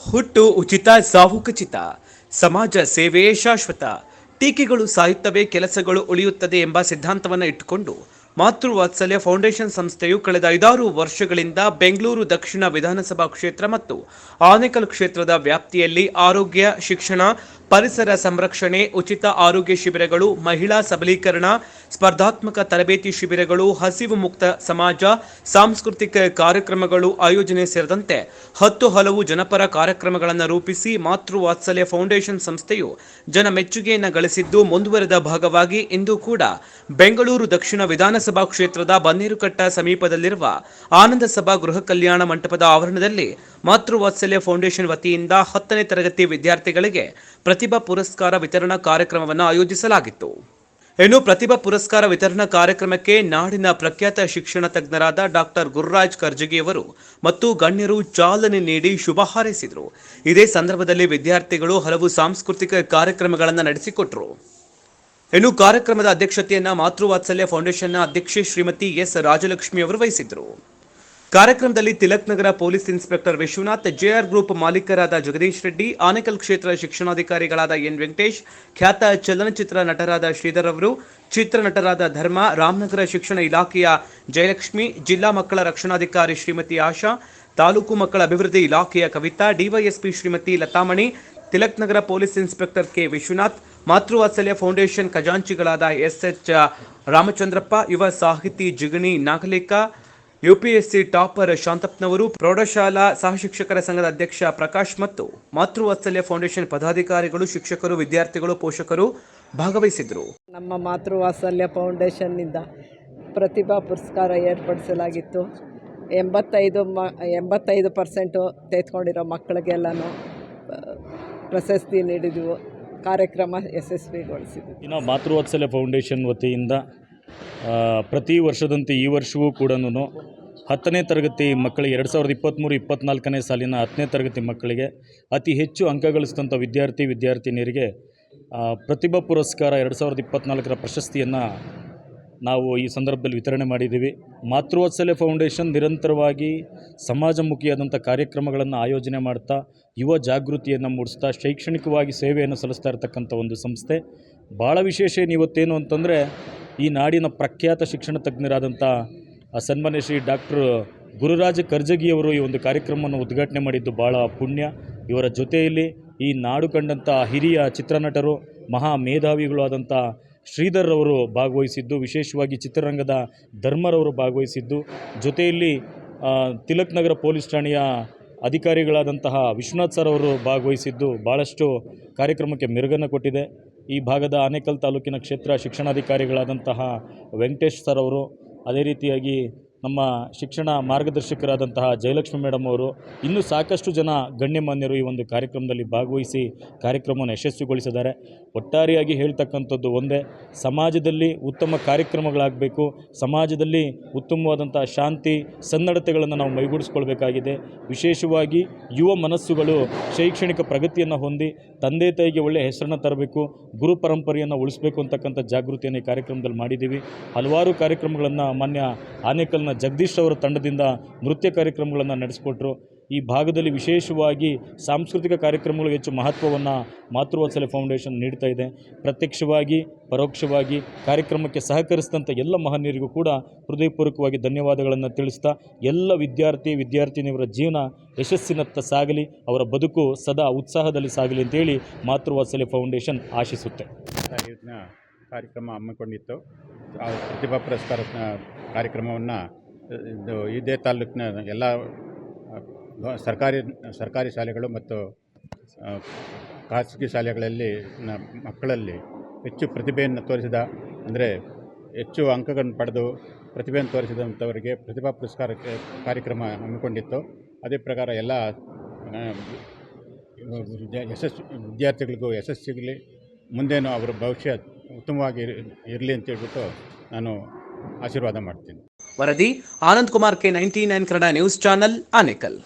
ಹುಟ್ಟು ಉಚಿತ ಸಾವು ಖಚಿತ ಸಮಾಜ ಸೇವೆ ಶಾಶ್ವತ, ಟೀಕೆಗಳು ಸಾಯುತ್ತವೆ, ಕೆಲಸಗಳು ಉಳಿಯುತ್ತದೆ ಎಂಬ ಸಿದ್ಧಾಂತವನ್ನು ಇಟ್ಟುಕೊಂಡು ಮಾತೃವಾತ್ಸಲ್ಯ ಫೌಂಡೇಶನ್ ಸಂಸ್ಥೆಯು ಕಳೆದ ಐದಾರು ವರ್ಷಗಳಿಂದ ಬೆಂಗಳೂರು ದಕ್ಷಿಣ ವಿಧಾನಸಭಾ ಕ್ಷೇತ್ರ ಮತ್ತು ಆನೇಕಲ್ ಕ್ಷೇತ್ರದ ವ್ಯಾಪ್ತಿಯಲ್ಲಿ ಆರೋಗ್ಯ, ಶಿಕ್ಷಣ ಪರಿಸರ ಸಂರಕ್ಷಣೆ, ಉಚಿತ ಆರೋಗ್ಯ ಶಿಬಿರಗಳು, ಮಹಿಳಾ ಸಬಲೀಕರಣ, ಸ್ಪರ್ಧಾತ್ಮಕ ತರಬೇತಿ ಶಿಬಿರಗಳು, ಹಸಿವು ಮುಕ್ತ ಸಮಾಜ, ಸಾಂಸ್ಕೃತಿಕ ಕಾರ್ಯಕ್ರಮಗಳು ಆಯೋಜನೆ ಸೇರಿದಂತೆ ಹತ್ತು ಹಲವು ಜನಪರ ಕಾರ್ಯಕ್ರಮಗಳನ್ನು ರೂಪಿಸಿ ಮಾತೃವಾತ್ಸಲ್ಯ ಫೌಂಡೇಶನ್ ಸಂಸ್ಥೆಯು ಜನ ಮೆಚ್ಚುಗೆಯನ್ನು ಗಳಿಸಿದ್ದು ಮುಂದುವರೆದ ಭಾಗವಾಗಿ ಇಂದು ಕೂಡ ಬೆಂಗಳೂರು ದಕ್ಷಿಣ ವಿಧಾನಸಭಾ ಕ್ಷೇತ್ರದ ಬನ್ನೇರುಕಟ್ಟ ಸಮೀಪದಲ್ಲಿರುವ ಆನಂದ ಸಭಾ ಗೃಹ ಕಲ್ಯಾಣ ಮಂಟಪದ ಆವರಣದಲ್ಲಿ ಮಾತೃವಾತ್ಸಲ್ಯ ಫೌಂಡೇಶನ್ ವತಿಯಿಂದ ಹತ್ತನೇ ತರಗತಿ ವಿದ್ಯಾರ್ಥಿಗಳಿಗೆ ಪ್ರತಿಭಾ ಪುರಸ್ಕಾರ ವಿತರಣಾ ಕಾರ್ಯಕ್ರಮವನ್ನು ಆಯೋಜಿಸಲಾಗಿತ್ತು. ಇನ್ನು ಪ್ರತಿಭಾ ಪುರಸ್ಕಾರ ವಿತರಣಾ ಕಾರ್ಯಕ್ರಮಕ್ಕೆ ನಾಡಿನ ಪ್ರಖ್ಯಾತ ಶಿಕ್ಷಣ ತಜ್ಞರಾದ ಡಾಕ್ಟರ್ ಗುರುರಾಜ್ ಕರ್ಜಗಿಯವರು ಮತ್ತು ಗಣ್ಯರು ಚಾಲನೆ ನೀಡಿ ಶುಭ ಹಾರೈಸಿದರು. ಇದೇ ಸಂದರ್ಭದಲ್ಲಿ ವಿದ್ಯಾರ್ಥಿಗಳು ಹಲವು ಸಾಂಸ್ಕೃತಿಕ ಕಾರ್ಯಕ್ರಮಗಳನ್ನು ನಡೆಸಿಕೊಟ್ಟರು. ಇನ್ನು ಕಾರ್ಯಕ್ರಮದ ಅಧ್ಯಕ್ಷತೆಯನ್ನು ಮಾತೃವಾತ್ಸಲ್ಯ ಫೌಂಡೇಶನ್ನ ಅಧ್ಯಕ್ಷೆ ಶ್ರೀಮತಿ ಎಸ್ ರಾಜಲಕ್ಷ್ಮಿ ಅವರು ವಹಿಸಿದ್ರು ಕಾರ್ಯಕ್ರಮದಲ್ಲಿ Tilak Nagar police inspector Vishwanath, JR group ಮಾಲೀಕರಾದ Jagadish Reddy, Anekal ಕ್ಷೇತ್ರ ಶಿಕ್ಷಣಾಧಿಕಾರಿಗಳಾದ ಎನ್ ವೆಂಕಟೇಶ್, ಖ್ಯಾತ ಚಲನಚಿತ್ರ ನಟರಾದ ಶ್ರೀಧರ್ ಅವರು ಚಿತ್ರನಟರಾದ ಧರ್ಮ, ರಾಮನಗರ ಶಿಕ್ಷಣ ಇಲಾಖೆಯ ಜಯಲಕ್ಷ್ಮಿ, ಜಿಲ್ಲಾ ಮಕ್ಕಳ ರಕ್ಷಣಾಧಿಕಾರಿ ಶ್ರೀಮತಿ ಆಶಾ, ತಾಲೂಕು ಮಕ್ಕಳ ಅಭಿವೃದ್ಧಿ ಇಲಾಖೆಯ Kavita, DYSP Shrimati Latamani, Tilak Nagar police inspector K Vishwanath, Matruvatsalya foundation ಖಜಾಂಚಿಗಳಾದ S H Ramachandrappa, ಯುವ ಸಾಹಿತಿ ಜಿಗಣಿ ನಾಗಲೇಕ ಯುಪಿಎಸ್ಸಿ ಟಾಪರ್ ಶಾಂತಪ್ನವರು ಪ್ರೌಢಶಾಲಾ ಸಹಶಿಕ್ಷಕರ ಸಂಘದ ಅಧ್ಯಕ್ಷ ಪ್ರಕಾಶ್ ಮತ್ತು ಮಾತೃವಾತ್ಸಲ್ಯ ಫೌಂಡೇಶನ್ ಪದಾಧಿಕಾರಿಗಳು ಶಿಕ್ಷಕರು ವಿದ್ಯಾರ್ಥಿಗಳು ಪೋಷಕರು ಭಾಗವಹಿಸಿದರು ನಮ್ಮ ಮಾತೃವಾತ್ಸಲ್ಯ ಫೌಂಡೇಶನ್ನಿಂದ ಪ್ರತಿಭಾ ಪುರಸ್ಕಾರ ಏರ್ಪಡಿಸಲಾಗಿತ್ತು. ಎಂಬತ್ತೈದು ಮ ಎಂಬತ್ತೈದು ಪರ್ಸೆಂಟು ತೆಗೆದುಕೊಂಡಿರೋ ಮಕ್ಕಳಿಗೆಲ್ಲನೂ ಪ್ರಶಸ್ತಿ ನೀಡಿದ್ವು ಕಾರ್ಯಕ್ರಮ ಯಶಸ್ವಿಗೊಳಿಸಿದ್ವಿ ಇನ್ನು ಮಾತೃವಾತ್ಸಲ್ಯ ಫೌಂಡೇಶನ್ ವತಿಯಿಂದ ಪ್ರತಿ ವರ್ಷದಂತೆ ಈ ವರ್ಷವೂ ಕೂಡ ಹತ್ತನೇ ತರಗತಿ ಮಕ್ಕಳಿಗೆ ಎರಡು ಸಾವಿರದ ಇಪ್ಪತ್ತ್ಮೂರು ಇಪ್ಪತ್ತ್ನಾಲ್ಕನೇ ಸಾಲಿನ ಹತ್ತನೇ ತರಗತಿ ಮಕ್ಕಳಿಗೆ ಅತಿ ಹೆಚ್ಚು ಅಂಕ ಗಳಿಸಿದಂಥ ವಿದ್ಯಾರ್ಥಿ, ವಿದ್ಯಾರ್ಥಿನಿಯರಿಗೆ ಪ್ರತಿಭಾ ಪುರಸ್ಕಾರ ಎರಡು ಸಾವಿರದ ಇಪ್ಪತ್ತ್ನಾಲ್ಕರ ಪ್ರಶಸ್ತಿಯನ್ನು ನಾವು ಈ ಸಂದರ್ಭದಲ್ಲಿ ವಿತರಣೆ ಮಾಡಿದ್ದೀವಿ. ಮಾತೃವಾತ್ಸಲ್ಯ ಫೌಂಡೇಶನ್ ನಿರಂತರವಾಗಿ ಸಮಾಜಮುಖಿಯಾದಂಥ ಕಾರ್ಯಕ್ರಮಗಳನ್ನು ಆಯೋಜನೆ ಮಾಡ್ತಾ, ಯುವ ಜಾಗೃತಿಯನ್ನು ಮೂಡಿಸ್ತಾ, ಶೈಕ್ಷಣಿಕವಾಗಿ ಸೇವೆಯನ್ನು ಸಲ್ಲಿಸ್ತಾ ಇರತಕ್ಕಂಥ ಒಂದು ಸಂಸ್ಥೆ. ಭಾಳ ವಿಶೇಷ ಏನು ಇವತ್ತೇನು ಅಂತಂದರೆ, ಈ ನಾಡಿನ ಪ್ರಖ್ಯಾತ ಶಿಕ್ಷಣ ತಜ್ಞರಾದಂಥ ಸನ್ಮಾನ್ಯ ಶ್ರೀ ಡಾಕ್ಟರ್ ಗುರುರಾಜ ಕರ್ಜಗಿಯವರು ಈ ಒಂದು ಕಾರ್ಯಕ್ರಮವನ್ನು ಉದ್ಘಾಟನೆ ಮಾಡಿದ್ದು ಭಾಳ ಪುಣ್ಯ. ಇವರ ಜೊತೆಯಲ್ಲಿ ಈ ನಾಡು ಕಂಡಂಥ ಹಿರಿಯ ಚಿತ್ರನಟರು, ಮಹಾ ಮೇಧಾವಿಗಳು ಆದಂಥ ಶ್ರೀಧರ್ ಅವರು ಭಾಗವಹಿಸಿದ್ದು, ವಿಶೇಷವಾಗಿ ಚಿತ್ರರಂಗದ ಧರ್ಮರವರು ಭಾಗವಹಿಸಿದ್ದು. ಜೊತೆಯಲ್ಲಿ ತಿಲಕ್ ನಗರ ಪೊಲೀಸ್ ಠಾಣೆಯ ಅಧಿಕಾರಿಗಳಾದಂತಹ ವಿಶ್ವನಾಥ್ ಸರ್ ಅವರು ಭಾಗವಹಿಸಿದ್ದು ಭಾಳಷ್ಟು ಕಾರ್ಯಕ್ರಮಕ್ಕೆ ಮೆರುಗನ್ನು ಕೊಟ್ಟಿದೆ. ಈ ಭಾಗದ ಆನೇಕಲ್ ತಾಲೂಕಿನ ಕ್ಷೇತ್ರ ಶಿಕ್ಷಣಾಧಿಕಾರಿಗಳಾದಂತಹ ವೆಂಕಟೇಶ್ ಸರ್ ಅವರು ಅದೇ ರೀತಿಯಾಗಿ ನಮ್ಮ ಶಿಕ್ಷಣ ಮಾರ್ಗದರ್ಶಕರಾದಂತಹ ಜಯಲಕ್ಷ್ಮಿ ಮೇಡಮ್ ಅವರು ಇನ್ನೂ ಸಾಕಷ್ಟು ಜನ ಗಣ್ಯಮಾನ್ಯರು ಈ ಒಂದು ಕಾರ್ಯಕ್ರಮದಲ್ಲಿ ಭಾಗವಹಿಸಿ ಕಾರ್ಯಕ್ರಮವನ್ನು ಯಶಸ್ವಿಗೊಳಿಸಿದ್ದಾರೆ. ಒಟ್ಟಾರೆಯಾಗಿ ಹೇಳ್ತಕ್ಕಂಥದ್ದು ಒಂದೇ, ಸಮಾಜದಲ್ಲಿ ಉತ್ತಮ ಕಾರ್ಯಕ್ರಮಗಳಾಗಬೇಕು, ಸಮಾಜದಲ್ಲಿ ಉತ್ತಮವಾದಂಥ ಶಾಂತಿ, ಸನ್ನಡತೆಗಳನ್ನು ನಾವು ಮೈಗೂಡಿಸ್ಕೊಳ್ಬೇಕಾಗಿದೆ. ವಿಶೇಷವಾಗಿ ಯುವ ಮನಸ್ಸುಗಳು ಶೈಕ್ಷಣಿಕ ಪ್ರಗತಿಯನ್ನು ಹೊಂದಿ, ತಂದೆ ತಾಯಿಗೆ ಒಳ್ಳೆಯ ಹೆಸರನ್ನು ತರಬೇಕು, ಗುರು ಪರಂಪರೆಯನ್ನು ಉಳಿಸಬೇಕು ಅಂತಕ್ಕಂಥ ಜಾಗೃತಿಯನ್ನು ಈ ಕಾರ್ಯಕ್ರಮದಲ್ಲಿ ಮಾಡಿದ್ದೀವಿ. ಹಲವಾರು ಕಾರ್ಯಕ್ರಮಗಳನ್ನು ಮಾನ್ಯ ಆನೇಕಲ್ನ ಜಗದೀಶ್ ಅವರ ತಂಡದಿಂದ ನೃತ್ಯ ಕಾರ್ಯಕ್ರಮಗಳನ್ನು ನಡೆಸಿಕೊಟ್ರು. ಈ ಭಾಗದಲ್ಲಿ ವಿಶೇಷವಾಗಿ ಸಾಂಸ್ಕೃತಿಕ ಕಾರ್ಯಕ್ರಮಗಳು ಹೆಚ್ಚು ಮಹತ್ವವನ್ನು ಮಾತೃವಾತ್ಸಲ್ಯ ಫೌಂಡೇಶನ್ ನೀಡ್ತಾ ಇದೆ. ಪ್ರತ್ಯಕ್ಷವಾಗಿ, ಪರೋಕ್ಷವಾಗಿ ಕಾರ್ಯಕ್ರಮಕ್ಕೆ ಸಹಕರಿಸಿದಂಥ ಎಲ್ಲ ಮಹನೀಯರಿಗೂ ಕೂಡ ಹೃದಯಪೂರ್ವಕವಾಗಿ ಧನ್ಯವಾದಗಳನ್ನು ತಿಳಿಸ್ತಾ, ಎಲ್ಲ ವಿದ್ಯಾರ್ಥಿ ವಿದ್ಯಾರ್ಥಿನಿಯವರ ಜೀವನ ಯಶಸ್ಸಿನತ್ತ ಸಾಗಲಿ, ಅವರ ಬದುಕು ಸದಾ ಉತ್ಸಾಹದಲ್ಲಿ ಸಾಗಲಿ ಅಂತೇಳಿ ಮಾತೃವಾತ್ಸಲ್ಯ ಫೌಂಡೇಶನ್ ಆಶಿಸುತ್ತೆ. ಕಾರ್ಯಕ್ರಮ ಹಮ್ಮಿಕೊಂಡಿತ್ತು. ಪ್ರತಿಭಾ ಪುರಸ್ಕಾರ ಕಾರ್ಯಕ್ರಮವನ್ನು ಇದು ಇದೇ ತಾಲೂಕಿನ ಎಲ್ಲ ಸರ್ಕಾರಿ ಸರ್ಕಾರಿ ಶಾಲೆಗಳು ಮತ್ತು ಖಾಸಗಿ ಶಾಲೆಗಳಲ್ಲಿ ಮಕ್ಕಳಲ್ಲಿ ಹೆಚ್ಚು ಪ್ರತಿಭೆಯನ್ನು ತೋರಿಸಿದ, ಅಂದರೆ ಹೆಚ್ಚು ಅಂಕಗಳನ್ನು ಪಡೆದು ಪ್ರತಿಭೆಯನ್ನು ತೋರಿಸಿದಂಥವರಿಗೆ ಪ್ರತಿಭಾ ಪುರಸ್ಕಾರ ಕಾರ್ಯಕ್ರಮ ಹಮ್ಮಿಕೊಂಡಿತ್ತು. ಅದೇ ಪ್ರಕಾರ ಎಲ್ಲ ಯಶಸ್ ವಿದ್ಯಾರ್ಥಿಗಳಿಗೂ ಯಶಸ್ಸಿಗಲಿ, ಮುಂದೇನು ಅವರ ಭವಿಷ್ಯ ಉತ್ತಮವಾಗಿ ಇರಲಿ ಅಂತ ಹೇಳ್ಬಿಟ್ಟು ನಾನು ಆಶೀರ್ವಾದ ಮಾಡ್ತೀನಿ. ವರದಿ Anand Kumar K ninety nine Kannada news channel Anekal.